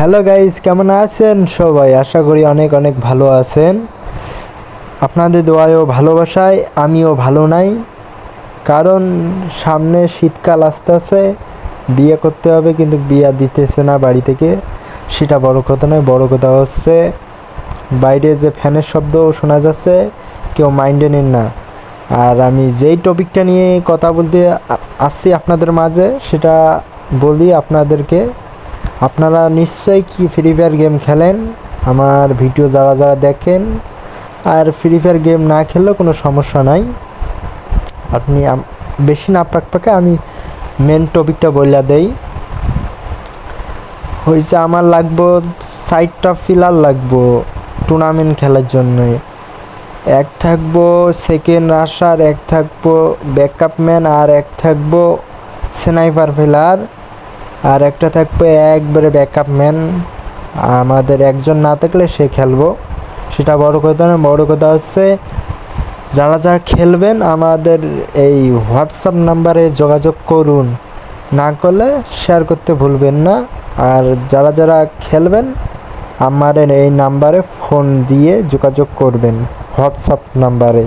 Hello guys কেমন আছেন সবাই? আশা করি অনেক অনেক ভালো আছেন। আপনাদের দোয়ায় ও ভালোবাসায় আমিও ভালো নাই। কারণ সামনে শীতকাল আসতেছে, বিয়ে করতে হবে কিন্তু বিয়া দিতেছে না বাড়ি থেকে। সেটা বড় কথা নয়, বড় কথা হচ্ছে, বাইরে যে ফ্যানের শব্দ শোনা যাচ্ছে, কেউ মাইন্ডে নিন না। আর আমি যেই টপিকটা নিয়ে কথা বলতে আসছি আপনাদের মাঝে, সেটা বলি আপনাদেরকে। আপনারা নিশ্চয়ই কি ফ্রি ফায়ার গেম খেলেন? আমার ভিডিও যারা যারা দেখেন, আর ফ্রি ফায়ার গেম না খেললেও কোনো সমস্যা নাই। আপনি বেশি না পাক পাকে আমি মেন টপিকটা বইলা দেই। হয়েছে আমার লাগবো সাইডটা ফিলার লাগবো টুর্নামেন্ট খেলার জন্য। এক থাকব সেকেন্ড রাশার এক থাকব ব্যাকআপ ম্যান আর এক থাকব স্নাইপার ফিলার আর একটা থাকবে একবারে ব্যাকআপ ম্যান আমাদের একজন না থাকলে সে খেলব। সেটা বড় কথা না, বড় কথা হচ্ছে যারা যারা খেলবেন আমাদের এই হোয়াটসঅ্যাপ নাম্বারে যোগাযোগ করুন। না করলে শেয়ার করতে ভুলবেন না। আর যারা যারা খেলবেন আমার এই নাম্বারে ফোন দিয়ে যোগাযোগ করবেন হোয়াটসঅ্যাপ নাম্বারে